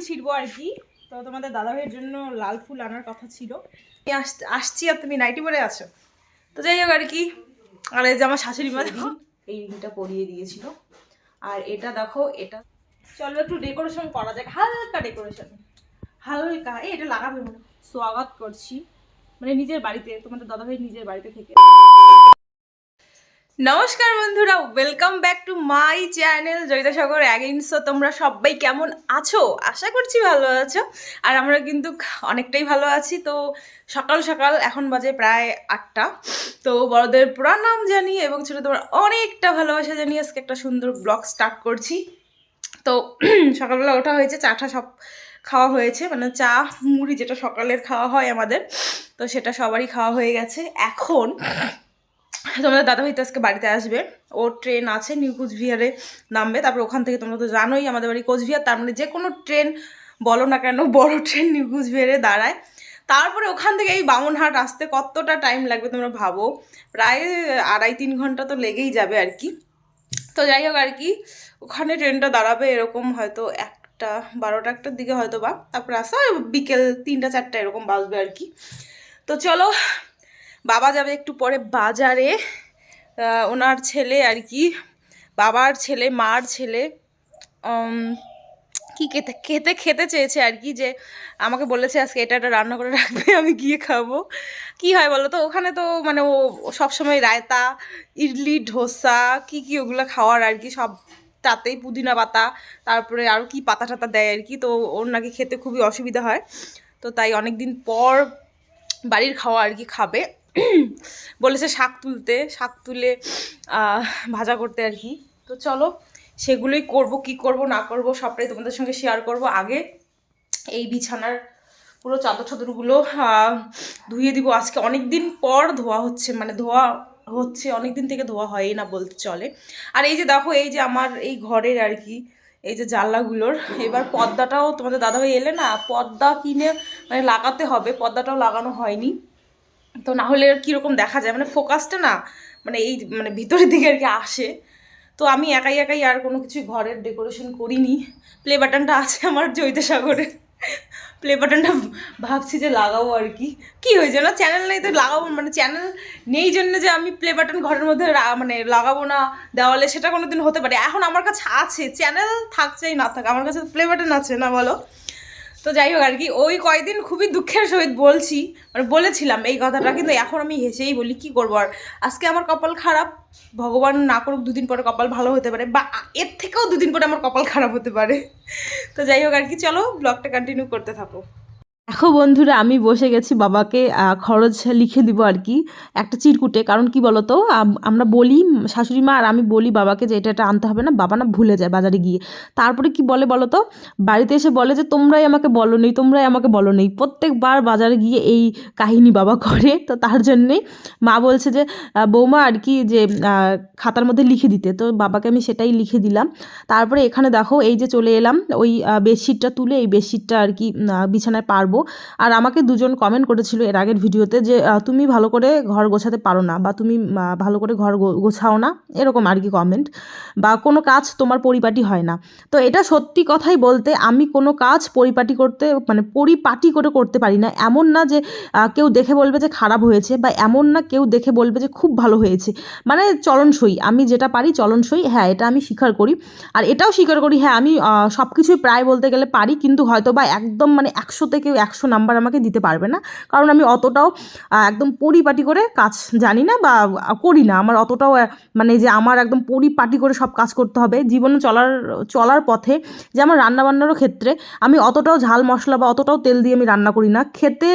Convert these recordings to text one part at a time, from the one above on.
ছিড়বো আর কি। তো তোমাদের দাদাভাইয়ের জন্য লাল ফুল আনার কথা ছিল। আমি আস- আসছি আর তুমি নাইটি পরে আছো? তো যাই হোক আর কি। আর এই যে আমার শাশুড়ি মা দেখো। এই রিংটা পরিয়ে দিয়েছিল। আর এটা দেখো এটা চলো একটু ডেকোরেশন করা যাক। হালকা ডেকোরেশন হালকা। এই এটা লাগাবে মনে স্বাগত করছি। মানে নিজের বাড়িতে তোমাদের দাদাভাই নিজের বাড়িতে থেকে নমস্কার বন্ধুরা welcome back to my channel Joyita Sagar against তোমরা সবাই কেমন আছো? আশা করছি ভালো আছো। আর আমরা কিন্তু অনেকটাই ভালো আছি। তো, সকাল সকাল, এখন বাজে প্রায় আটটা। তো, বড়দের প্রণাম জানিয়ে এবং ছোটো তোমার অনেকটা ভালোবাসা জানিয়ে আজকে একটা সুন্দর ব্লগ স্টার্ট করছি। তো, সকালবেলা ওঠা হয়েছে, চাটা সব খাওয়া হয়েছে। মানে চা, মুড়ি যেটা সকালের খাওয়া হয় আমাদের, তো সেটা সবারই খাওয়া হয়ে গেছে। এখন তোমাদের দাদাভাই তো আজকে বাড়িতে আসবে। ওর ট্রেন আছে নিউ কোচবিহারে নামবে। তারপর ওখান থেকে তোমরা তো জানোই আমাদের বাড়ি কোচবিহার। তার মানে যে কোনো ট্রেন বলো না কেন, বড় ট্রেন নিউ কোচবিহারে দাঁড়ায়। তারপরে ওখান থেকে এই বামনহাট আসতে কতটা টাইম লাগবে তোমরা ভাবো? প্রায় আড়াই তিন ঘণ্টা তো লেগেই যাবে আর কি। তো যাই হোক আর কি, ওখানে ট্রেনটা দাঁড়াবে এরকম হয়তো একটা, বারোটা একটার দিকে হয়তো বা তারপরে আসা বিকেল তিনটা চারটা এরকম বাজবে আর কি। তো চলো বাবা যাবে একটু পরে বাজারে। ওনার ছেলে আর কি, বাবার ছেলে, মার ছেলে কি খেতে খেতে খেতে চেয়েছে আর কি যে আমাকে বলেছে আজকে এটা একটা রান্না করে রাখবে, আমি গিয়ে খাব। কি হয় বলো তো, ওখানে তো মানে ও সবসময় রায়তা, ইডলি, ধোসা, কি কি ওগুলো খাওয়ার আর কি, সব তাতেই পুদিনা পাতা, তারপরে আরও কি পাতা টাতা দেয় আর কি, তো ওর নাকি খেতে খুবই অসুবিধা হয়। তো তাই অনেক দিন পর বাড়ির খাওয়া আর কি খাবে। বলেছে শাক তুলতে, শাক তুলে ভাজা করতে আর কি। তো চলো, সেগুলোই করব, কি করব, না করব, সবটাই তোমাদের সঙ্গে শেয়ার করব। আগে এই বিছানার পুরো চাদর চাদরগুলো ধুয়ে দিব। আজকে অনেক দিন পর ধোয়া হচ্ছে মানে ধোয়া হচ্ছে অনেক দিন থেকে ধোয়া হয়ই না বলতে চলে। আর এই যে দেখো, এই যে আমার এই ঘরের আর কি, এই যে জানলাগুলোর, এবার পর্দাটাও তোমাদের দাদাভাই এলে না, পর্দা কিনে মানে লাগাতে হবে, পর্দাটাও লাগানো হয়নি। তো না হলে কীরকম দেখা যায়? মানে ফোকাসটা না মানে এই মানে ভিতরের দিকে আর কি আসে। তো আমি একাই একাই আর কোনো কিছু ঘরের ডেকোরেশন করিনি। প্লে বাটনটা আছে আমার জৈতে সাগরে প্লে বাটনটা ভাবছি যে লাগাবো আর কি। কি হয়েছে না? চ্যানেল নেই তো, লাগাবো মানে চ্যানেল নেই জন্য যে আমি প্লে বাটন ঘরের মধ্যে মানে লাগাবো না, দেওয়ালে সেটা কোনো দিন হতে পারে। এখন আমার কাছে আছে। চ্যানেল থাকছেই না থাক, আমার কাছে প্লে বাটন আছে, না বলো? তো যাই হোক আর কি, ওই কয়দিন খুবই দুঃখের সহিত বলছি মানে বলেছিলাম এই কথাটা, কিন্তু এখন আমি হেসেই বলি, কি করব? আর আজকে আমার কপাল খারাপ, ভগবান না করুক দুদিন পরে কপাল ভালো হতে পারে, বা এর থেকেও দুদিন পরে আমার কপাল খারাপ হতে পারে। তো যাই হোক আর কি, চলো ব্লগটা কন্টিনিউ করতে থাকো। দেখো বন্ধুরা, আমি বসে গেছি বাবাকে খরচ লিখে দিব আর কি, একটা চিরকুটে। কারণ কি বলতো, আম- আমরা বলি শাশুড়ি মা আর আমি বলি বাবাকে যে এটা এটা আনতে হবে না, বাবা না ভুলে যায় বাজারে গিয়ে। তারপরে কি বলে বলো তো বাড়িতে এসে বলে যে, তোমরাই আমাকে বলো নেই তোমরাই আমাকে বলো নেই প্রত্যেকবার বাজারে গিয়ে এই কাহিনী বাবা করে, তো তার জন্যেই মা বলছে যে বৌমা আর কি যে খাতার মধ্যে লিখে দিতে। তো বাবাকে আমি সেটাই লিখে দিলাম। তারপরে এখানে দেখো, এই যে চলে এলাম, ওই বেডশিটটা তুলে, এই বেডশিটটা আর কি বিছানায় পারব। আর আমাকে দুজন কমেন্ট করেছিল এর আগের ভিডিওতে যে তুমি ভালো করে ঘর গোছাতে পারো না বা তুমি ভালো করে ঘর গোছাও না, এরকম আর কি কমেন্ট বা কোনো কাজ তোমার পরিপাটি হয় না। তো এটা সত্যি কথাই বলতে আমি কোনো কাজ পরিপাটি করতে মানে পরিপাটি করে করতে পারি না। এমন না যে কেউ দেখে বলবে যে খারাপ হয়েছে বা এমন না কেউ দেখে বলবে যে খুব ভালো হয়েছে। মানে চলনসই, আমি যেটা পারি চলনসই হ্যাঁ এটা আমি স্বীকার করি। আর এটাও স্বীকার করি হ্যাঁ আমি সব কিছুই প্রায় বলতে গেলে পারি, কিন্তু হয়তো বা একদম মানে একশো থেকে একশো নাম্বার আমাকে দিতে পারবে না। কারণ আমি অতটাও একদম পরিপাটি করে কাজ জানি না বা করি না। আমার অতটাও মানে যে আমার একদম পরিপাটি করে সব কাজ করতে হবে, জীবনে চলার চলার পথে যে আমার রান্নাবান্নারও ক্ষেত্রে আমি অতটাও ঝাল মশলা বা অতটাও তেল দিয়ে আমি রান্না করি না। খেতে,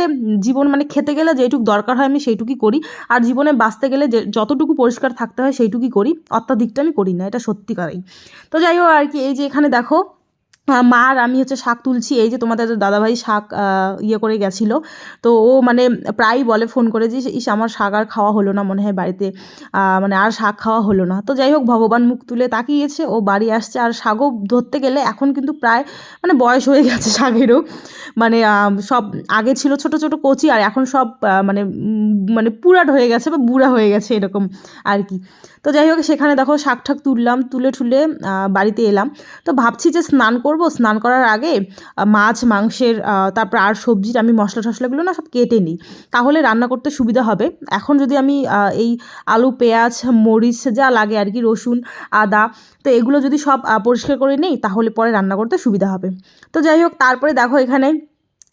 জীবন মানে খেতে গেলে যেটুকু দরকার হয় আমি সেইটুকুই করি। আর জীবনে বাঁচতে গেলে যে, যতটুকু পরিষ্কার থাকতে হয় সেইটুকুই করি। অত্যাধিকটা আমি করি না, এটা সত্যিকারই। তো যাই হোক আর কি, এই যে এখানে দেখো মা আর আমি হচ্ছে শাক তুলছি, এই যে তোমাদের দাদাভাই শাক ইয়ে করে গেছিল। তো ও মানে প্রায়ই বলে ফোন করে যে, ইস, আমার শাক আর খাওয়া হলো না, মনে হয় বাড়িতে মানে আর শাক খাওয়া হলো না। তো যাই হোক, ভগবান মুখ তুলে তাকিয়েছে, ও বাড়ি আসছে। আর শাকও ধরতে গেলে এখন কিন্তু প্রায় মানে বয়স হয়ে গেছে শাকেরও। মানে সব আগে ছিল ছোট ছোট কচি, আর এখন সব মানে মানে পুরাট হয়ে গেছে বা বুড়া হয়ে গেছে এরকম আর কি। তো যাই হোক, সেখানে দেখো শাক ঠাক তুললাম, তুলে ঠুলে বাড়িতে এলাম। তো ভাবছি যে স্নান করব করব, স্নান করার আগে মাছ, মাংসের তারপরে আর সবজির আমি মশলা টশলাগুলো না সব কেটে নিই। তাহলে রান্না করতে সুবিধা হবে। এখন যদি আমি এই আলু, পেঁয়াজ, মরিচ যা লাগে আর কি, রসুন, আদা, তো এগুলো যদি সব পরিষ্কার করে নিই, তাহলে পরে রান্না করতে সুবিধা হবে। তো যাই হোক, তারপরে দেখো এখানে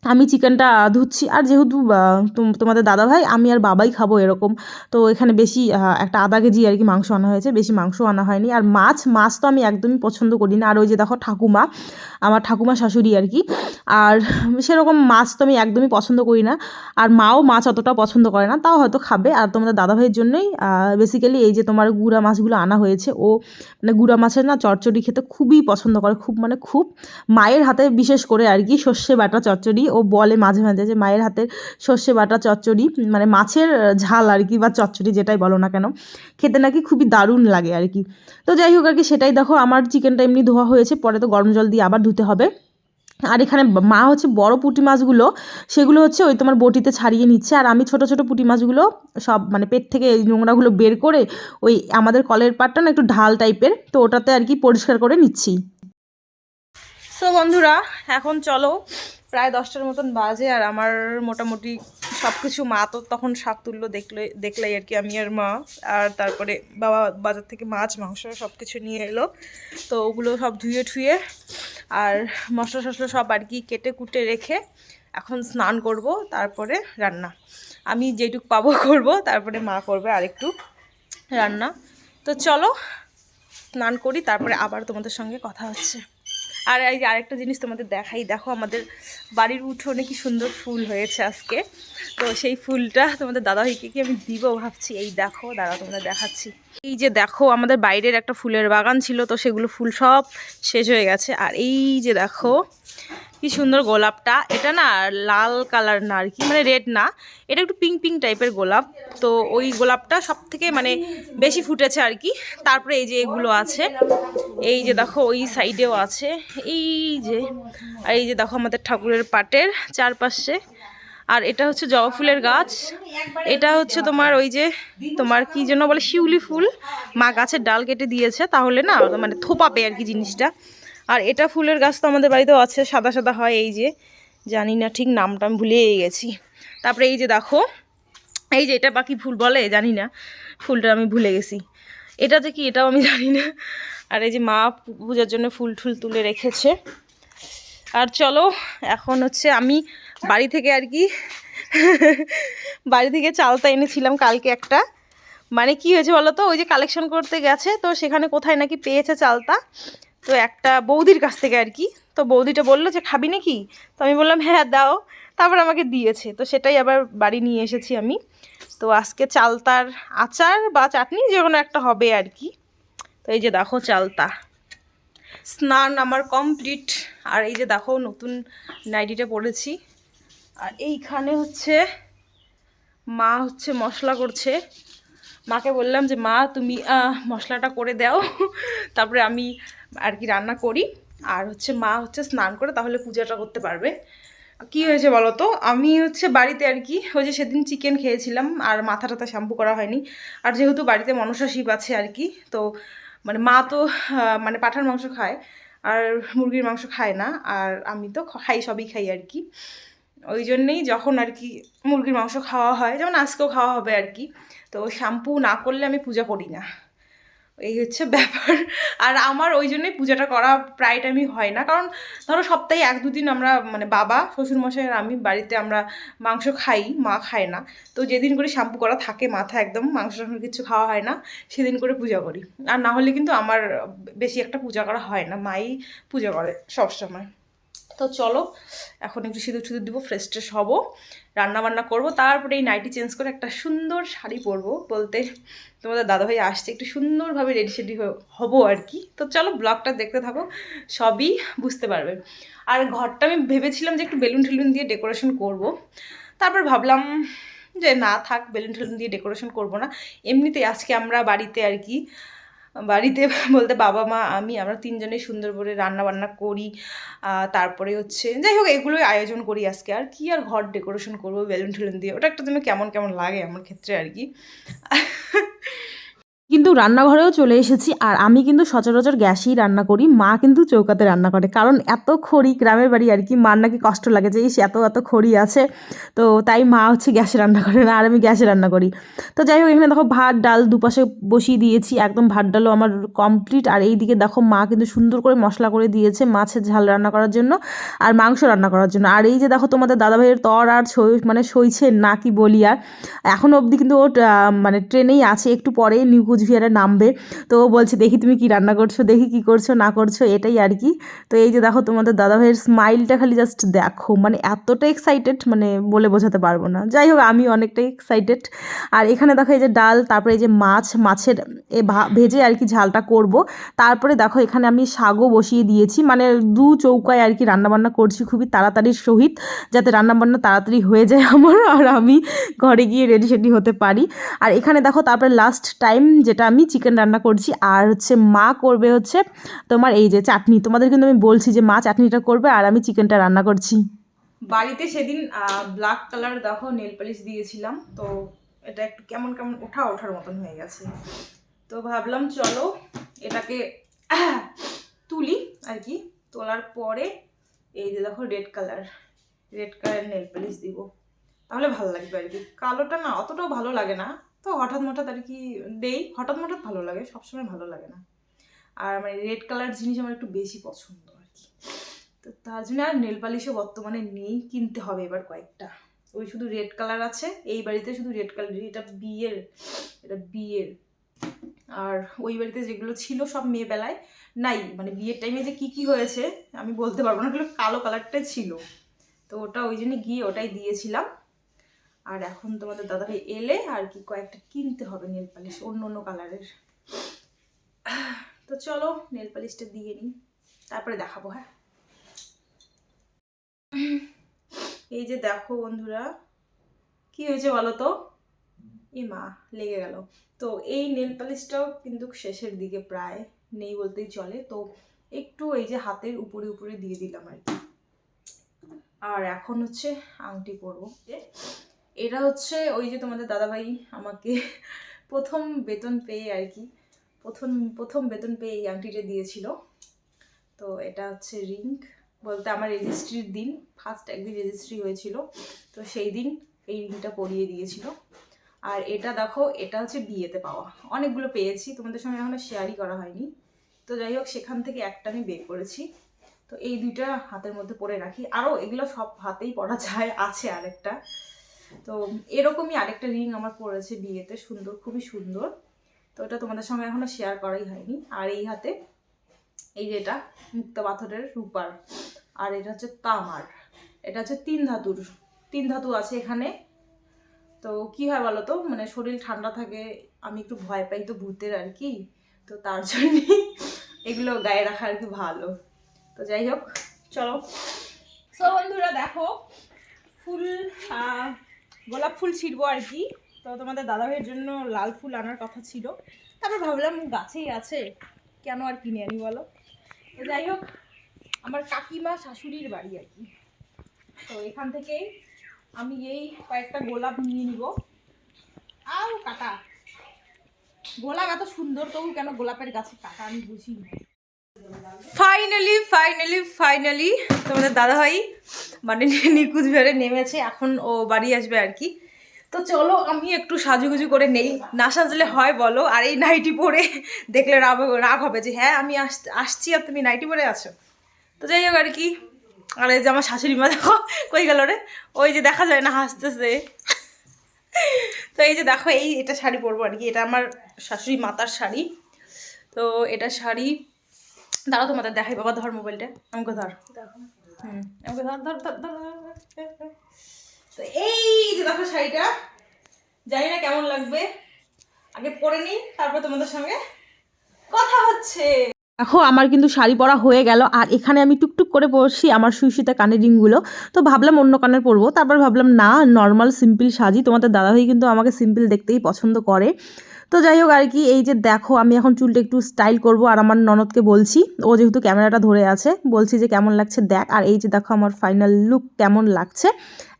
আমি চিকেনটা ধুচ্ছি। আর যেহেতু তোম- তোমাদের দাদা ভাই আমি আর বাবাই খাব এরকম। তো এখানে বেশি একটা আধা কেজি আর কি মাংস আনা হয়েছে। বেশি মাংস আনা হয়নি। আর মাছ মাছ তো আমি একদমই পছন্দ করি না। আর ওই যে দেখো ঠাকুমা, আমার ঠাকুমা শাশুড়ি আর কি। আর সেরকম মাছ তো আমি একদমই পছন্দ করি না। আর মাও মাছ অতটা পছন্দ করে না, তাও হয়তো খাবে। আর তোমাদের দাদা ভাইয়ের জন্যই বেসিক্যালি এই যে তোমার গুঁড়া মাছগুলো আনা হয়েছে, ও মানে গুঁড়া মাছের না চচ্চড়ি খেতে খুবই পছন্দ করে। খুব মানে খুব মায়ের হাতে বিশেষ করে আর কি সর্ষে বাটা চচ্চড়ি। ও বলে মাঝে মাঝে যে মায়ের হাতের সর্ষে বাটা চচ্চড়ি মানে মাছের ঝাল আর কি বা চচ্চড়ি যেটাই বলো না কেন, খেতে নাকি খুবই দারুণ লাগে আর কি। তো যাই হোক আর কি সেটাই দেখো, আমার চিকেনটা এমনি ধোয়া হয়েছে, পরে তো গরম জল দিয়ে আবার ধুতে হবে। আর এখানে মা হচ্ছে বড় পুঁটি মাছগুলো, সেগুলো হচ্ছে ওই তোমার বটিতে ছাড়িয়ে নিচ্ছে। আর আমি ছোট ছোট পুঁটি মাছগুলো সব মানে পেট থেকে এই নোংরাগুলো বের করে ওই আমাদের কলের পাটটা না একটু ঢাল টাইপের, তো ওটাতে আর কি পরিষ্কার করে নিচ্ছি। সো বন্ধুরা, এখন চলো প্রায় দশটার মতন বাজে আর আমার মোটামুটি সব কিছু মা তো তখন শাক তুললো, দেখলে, দেখলাই আর কি আমি আর মা। আর তারপরে বাবা বাজার থেকে মাছ, মাংস সব কিছু নিয়ে এলো। তো ওগুলো সব ধুয়ে ঠুয়ে আর মশলা টশলা সব আর কি কেটে কুটে রেখে এখন স্নান করব, তারপরে রান্না। আমি যেটুক পাবো করব, তারপরে মা করবে আরেকটু রান্না। তো চলো, স্নান করি, তারপরে আবার তোমাদের সঙ্গে কথা হচ্ছে। আর এই যে আরেকটা জিনিস তোমাদের দেখাই, দেখো আমাদের বাড়ির উঠোনে কি সুন্দর ফুল হয়েছে আজকে। তো সেই ফুলটা তোমাদের দাদা দাদাভাইকে কি আমি দিব ভাবছি। এই দেখো, দাদা তোমাদের দেখাচ্ছি। এই যে দেখো, আমাদের বাইরের একটা ফুলের বাগান ছিল, তো সেগুলো ফুল সব শেষ হয়ে গেছে। আর এই যে দেখো কি সুন্দর গোলাপটা। এটা না লাল কালার না আর কি মানে রেড না। এটা একটু পিঙ্ক পিঙ্ক টাইপের গোলাপ। তো ওই গোলাপটা সব থেকে মানে বেশি ফুটেছে আর কি। তারপরে এই যে এগুলো আছে, এই যে দেখো ওই সাইডেও আছে। এই যে, আর এই যে দেখো আমাদের ঠাকুরের পাটের চারপাশে। আর এটা হচ্ছে জবা ফুলের গাছ। এটা হচ্ছে তোমার ওই যে, তোমার কি যেন বলে, শিউলি ফুল। মা গাছের ডাল কেটে দিয়েছে, তাহলে না মানে থোপাবে আর কি জিনিসটা। আর এটা ফুলের গাছ তো আমাদের বাড়িতেও আছে, সাদা সাদা হয় এই যে। জানি না ঠিক নামটা, আমি ভুলেই গেছি। তারপরে এই যে দেখো, এই যে এটা বাকি ফুল বলে, জানি না, ফুলটা আমি ভুলে গেছি। এটা যে কি, এটাও আমি জানি না। আর এই যে মা পূজার জন্য ফুল টুল তুলে রেখেছে। আর চলো, এখন হচ্ছে আমি বাড়ি থেকে আর কি, বাড়ি থেকে চালতা এনেছিলাম কালকে একটা। মানে কি হয়েছে বলো তো, ওই যে কালেকশন করতে গেছে, তো সেখানে কোথায় নাকি পেয়েছে চালতা? তো একটা বৌদির কাছ থেকে আর কি। তো বৌদিটা বলল যে, খাবি নাকি? তো আমি বললাম হ্যাঁ দাও। তারপর আমাকে দিয়েছে। তো সেটাই আবার বাড়ি নিয়ে এসেছি আমি। তো আজকে চালতার আচার বা চাটনি যে কোনো একটা হবে আর কি। তো এই যে দেখো চালতা। স্নান আমার কমপ্লিট। আর এই যে দেখো নতুন নাইটিটা পরেছি। আর এইখানে হচ্ছে মা হচ্ছে মশলা করছে। মাকে বললাম যে, মা, তুমি মশলাটা করে দাও। তারপরে আমি আর কি রান্না করি। আর হচ্ছে মা হচ্ছে স্নান করে তাহলে পূজাটা করতে পারবে। কি হয়েছে বলো তো? আমি হচ্ছে বাড়িতে আর কি, ওই যে সেদিন চিকেন খেয়েছিলাম আর মাথা টাথা শ্যাম্পু করা হয়নি। আর যেহেতু বাড়িতে মনসা শিব আছে আর কি, তো মানে মা তো মানে পাঠার মাংস খায়, আর মুরগির মাংস খায় না, আর আমি তো খাই, সবই খাই আর কি। ওই জন্যেই যখন আর কি মুরগির মাংস খাওয়া হয়, যেমন আজকেও খাওয়া হবে আর কি, তো শ্যাম্পু না করলে আমি পূজা করি না। এই হচ্ছে ব্যাপার। আর আমার ওই জন্যই পূজাটা করা প্রায় টাইমই হয় না। কারণ ধরো সপ্তাহে এক দুদিন আমরা মানে বাবা, শ্বশুরমশাই আর আমি বাড়িতে আমরা মাংস খাই, মা খায় না। তো যেদিন করে শ্যাম্পু করা থাকে মাথা একদম, মাংস টাংস কিছু খাওয়া হয় না, সেদিন করে পূজা করি। আর না হলে কিন্তু আমার বেশি একটা পূজা করা হয় না, মাই পূজা করে সবসময়। তো চলো, এখন একটু সিঁদুর সিঁদুর দিব ফ্রেশ ট্রেশ হব রান্না বান্না করব, তারপরে এই নাইটি চেঞ্জ করে একটা সুন্দর শাড়ি পরবো বলতে তোমাদের দাদাভাই আসছে, একটু সুন্দরভাবে রেডি সেডি হব আর কি। তো চলো ব্লগটা দেখতে থাকো, সবই বুঝতে পারবে। আর ঘরটা আমি ভেবেছিলাম যে একটু বেলুন ঠেলুন দিয়ে ডেকোরেশন করব। তারপর ভাবলাম যে না থাক, বেলুন ঠেলুন দিয়ে ডেকোরেশন করব না। এমনিতেই আজকে আমরা বাড়িতে আর কি বাড়িতে বলতে বাবা, মা, আমি, আমরা তিনজনে সুন্দর করে। রান্না বান্না করি তারপরে হচ্ছে, যাই হোক, এগুলোই আয়োজন করি আজকে। আর কি আর ঘর ডেকোরেশন করব বেলুন ঠেলুন দিয়ে? ওটা একটা তুমি কেমন কেমন লাগে আমার ক্ষেত্রে আর কি। কিন্তু রান্নাঘরেও চলে এসেছি আর আমি কিন্তু সচরাচর গ্যাসেই রান্না করি, মা কিন্তু চৌকাতে রান্না করে। কারণ এত খড়ি গ্রামের বাড়ি আর কি, মার নাকি কষ্ট লাগে যে, ইস, এত এত খড়ি আছে। তো তাই মা হচ্ছে গ্যাসে রান্না করে না, আর আমি গ্যাসে রান্না করি। তো যাই হোক, এখানে দেখো ভাত, ডাল দুপাশে বসিয়ে দিয়েছি, একদম ভাত, ডালও আমার কমপ্লিট আর এই দিকে দেখো মা কিন্তু সুন্দর করে মশলা করে দিয়েছে মাছের ঝাল রান্না করার জন্য আর মাংস রান্না করার জন্য। আর এই যে দেখো তোমাদের দাদাভাইয়ের তর আর সই মানে সইছে না কি বলি আর, এখন অবধি কিন্তু ও মানে ট্রেনেই আছে, একটু পরেই নিউ কুচবিহারে নামবে। তো ও বলছে, দেখি তুমি কি রান্না করছ, দেখি কি করছ, না করছ, এটাই আর কি। তো এই যে দেখো, তোমাদের দাদাভাইয়ের স্মাইলটা খালি জাস্ট দেখো মানে এতটা এক্সাইটেড মানে বলে বোঝাতে পারব না। যাই হোক, আমি অনেকটাই এক্সাইটেড আর এখানে দেখো এই যে ডাল, তারপরে এই যে মাছ, মাছের এ ভেজে আর কি ঝালটা করব। তারপরে দেখো, এখানে আমি শাকও বসিয়ে দিয়েছি মানে দু চৌকায় আর কি রান্নাবান্না করছি খুবই তাড়াতাড়ির সহিত, যাতে রান্নাবান্না তাড়াতাড়ি হয়ে যায় আমার, আর আমি ঘরে গিয়ে রেডি সেডি হতে পারি। আর এখানে দেখো, তারপরে লাস্ট টাইম যেটা আমি চিকেন রান্না করছি, আর হচ্ছে মা করবে হচ্ছে তোমার এই যে চাটনি। তোমাদের কিন্তু আমি বলছি যে মা চাটনিটা করবে, আর আমি চিকেনটা রান্না করছি। বাড়িতে সেদিন ব্ল্যাক কালার দেখো নেল পালিশ দিয়েছিলাম, তো এটা একটু কেমন কেমন ওঠা ওঠার মতন হয়ে গেছে। তো ভাবলাম চলো এটাকে তুলি আর কি, তোলার পরে এই যে দেখো red colour red colour nail polish দিব। তাহলে ভালো লাগবে আর কি। কালোটা না অতটাও ভালো লাগে না তো হঠাৎ হঠাৎ আর কি দেই। হঠাৎ হঠাৎ ভালো লাগে, সবসময় ভালো লাগে না। আর মানে রেড কালার জিনিস আমার একটু বেশি পছন্দ আর কি। তো তার জন্য আর নেল পালিশও বর্তমানে নেই, কিনতে হবে এবার কয়েকটা। ওই শুধু রেড কালার আছে, এই বাড়িতে শুধু রেড কালার এটা বিয়ের এটা বিয়ের আর ওই বাড়িতে যেগুলো ছিল সব মেয়েবেলায় নাই। মানে বিয়ের টাইমে যে কি কি হয়েছে, আমি বলতে পারব না, ওগুলো কালো কালারটাই ছিল। তো ওটা ওই জন্য গিয়ে ওটাই দিয়েছিলাম। আর এখন তোমাদের দাদাভাই এলে আর কি কয়েকটা কিনতে হবে নেল পালিশ অন্য অন্য কালারের তো চলো নেল পালিশটা দিয়ে নিই, তারপরে দেখাবো হ্যাঁ? এই যে দেখো বন্ধুরা, কি হয়েছে বলো তো? এ মা, লেগে গেল। তো এই নেল পালিশটাও কিন্তু শেষের দিকে প্রায় নেই বলতেই চলে। তো একটু এই যে হাতের উপরে উপরে দিয়ে দিলাম আর কি। আর এখন হচ্ছে আংটি পরবো। এটা হচ্ছে ওই যে তোমাদের দাদাভাই আমাকে প্রথম বেতন পেয়ে আর কি, প্রথম প্রথম বেতন পেয়ে এই আংটিটা দিয়েছিল। তো এটা হচ্ছে রিং, বলতে আমার রেজিস্ট্রির দিন ফার্স্ট একদিন রেজিস্ট্রি হয়েছিল। তো সেই দিন এই রিংটা পরিয়ে দিয়েছিল। আর এটা দেখো, এটা হচ্ছে বিয়েতে পাওয়া। অনেকগুলো পেয়েছি, তোমাদের সঙ্গে এখনও শেয়ারই করা হয়নি। তো যাই হোক, সেখান থেকে একটা আমি বের করেছি। তো এই দুইটা হাতের মধ্যে পরে রাখি। আরও এগুলো সব হাতেই পরা যায়, আছে আরেকটা। তো এরকমই আরেকটা রিং আমার পড়েছে বিয়েতে, সুন্দর, খুবই সুন্দর। তো ওটা তোমাদের সঙ্গে এখনও শেয়ার করাই হয়নি। আর এই হাতে, এই যে এটা, মুক্তা পাথরের রূপার। আর এটা হচ্ছে তামার। এটা হচ্ছে তিন ধাতুর, তিন ধাতু আছে এখানে। তো কি হয় বলো তো? মানে শরীর ঠান্ডা থাকে, আমি একটু ভয় পাই তো ভূতের আর কি। তো তার জন্যই এগুলো গায়ে রাখা আর কি ভালো। তো যাই হোক, চলো। বন্ধুরা দেখো, ফুল গোলাপ ফুল ছিড়বো আর কি। তো তোমাদের দাদাভাইয়ের জন্য লাল ফুল আনার কথা ছিল। তারপর ভাবলাম গাছেই আছে, কেন আর কিনে আনি বলো? যাই হোক, আমার কাকিমা শাশুড়ির বাড়ি আর কি। তো এখান থেকে আমি এই কয়েকটা গোলাপ নিয়ে নিব। আও কাটা। গোলাপ এত সুন্দর, তবু কেন গোলাপের গাছে কাটা আমি বুঝি না ফাইনালি ফাইনালি ফাইনালি তোমাদের দাদাভাই মানে নিকুজ ভেড়ে নেমেছে, এখন ও বাড়ি আসবে আর কি। তো চলো, আমি একটু সাজুগুজু করে নেই। না সাজলে হয় বলো, আর এই নাইটি পরে দেখলে রাগ রাগ হবে যে হ্যাঁ আমি আস- আসছি আর তুমি নাইটি পরে আছো। তো যাই হোক আর কি, আর এই যে আমার শাশুড়ি মা, দেখো, কই গেল রে? ওই যে দেখা যায় না, হাসতেছে। তো এই যে দেখো, এই এটা শাড়ি পরবো আর কি, এটা আমার শাশুড়ি মাতার শাড়ি। তো এটা শাড়ি দাঁড়াও তোমাদের দেখাই বাবা ধর মোবাইলটা। আমাকে ধর। হুম আমাকে ধর ধর ধর ধর ধর। তো এই যে দেখো শাড়িটা জানি না কেমন লাগবে। আগে পরে নিই তারপর তোমাদের সঙ্গে কথা হচ্ছে। দেখো আমার কিন্তু শাড়ি পরা হয়ে গেল আর এখানে আমি টুকটুক করে পরছি আমার সুইসিতে কানের রিংগুলো। তো ভাবলাম অন্য কানের পরবো তারপর ভাবলাম না নর্মাল সিম্পল সাজি। তোমাদের দাদাভাই কিন্তু আমাকে সিম্পল দেখতেই পছন্দ করে। তো যাই হোক আর কি, এই যে দেখো আমি এখন চুলটা একটু স্টাইল করব আর আমার ননদকে বলছি, ও যেহেতু ক্যামেরাটা ধরে আছে, বলছি যে কেমন লাগছে দেখ, আর এই যে দেখো আমার ফাইনাল লুক কেমন লাগছে।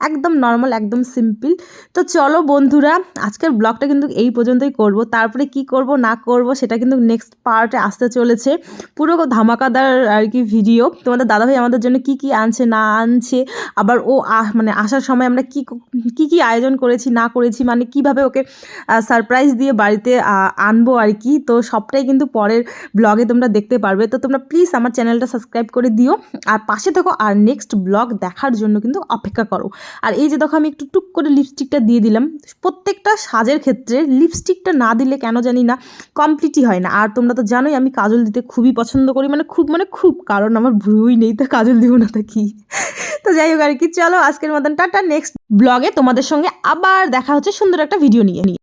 একদম নর্মাল একদম সিম্পল তো চলো বন্ধুরা, আজকের ব্লগটা কিন্তু এই পর্যন্তই করব। তারপরে কি করব, না করব, সেটা কিন্তু নেক্সট পার্টে আসতে চলেছে। পুরো ধামাকাদার আর কি ভিডিও তোমাদের দাদাভাই আমাদের জন্য কি কি আনছে, না আনছে, আবার ও মানে আসার সময় আমরা কি কি কি আয়োজন করেছি, না করেছি মানে কীভাবে ওকে সারপ্রাইজ দিয়ে বাড়িতে আনব আর কি। তো সবটাই কিন্তু পরের ব্লগে তোমরা দেখতে পারবে। তো তোমরা প্লিজ আমার চ্যানেলটা সাবস্ক্রাইব করে দিও। আর পাশে থাকো, আর নেক্সট ব্লগ দেখার জন্য কিন্তু অপেক্ষা করো। আর এই যে দেখো আমি একটু টুক করে লিপস্টিকটা দিয়ে দিলাম। প্রত্যেকটা সাজের ক্ষেত্রে লিপস্টিকটা না দিলে কেন জানি না কমপ্লিটই হয় না। আর তোমরা তো জানোই আমি কাজল দিতে খুবই পছন্দ করি মানে খুব মানে খুব, কারণ আমার ভ্রুই নেই তা কাজল দিব না তা কি? তো যাই হোক আর কি, চলো আজকের মতন টাটা নেক্সট ব্লগে তোমাদের সঙ্গে আবার দেখা হচ্ছে সুন্দর একটা ভিডিও নিয়ে নিয়ে।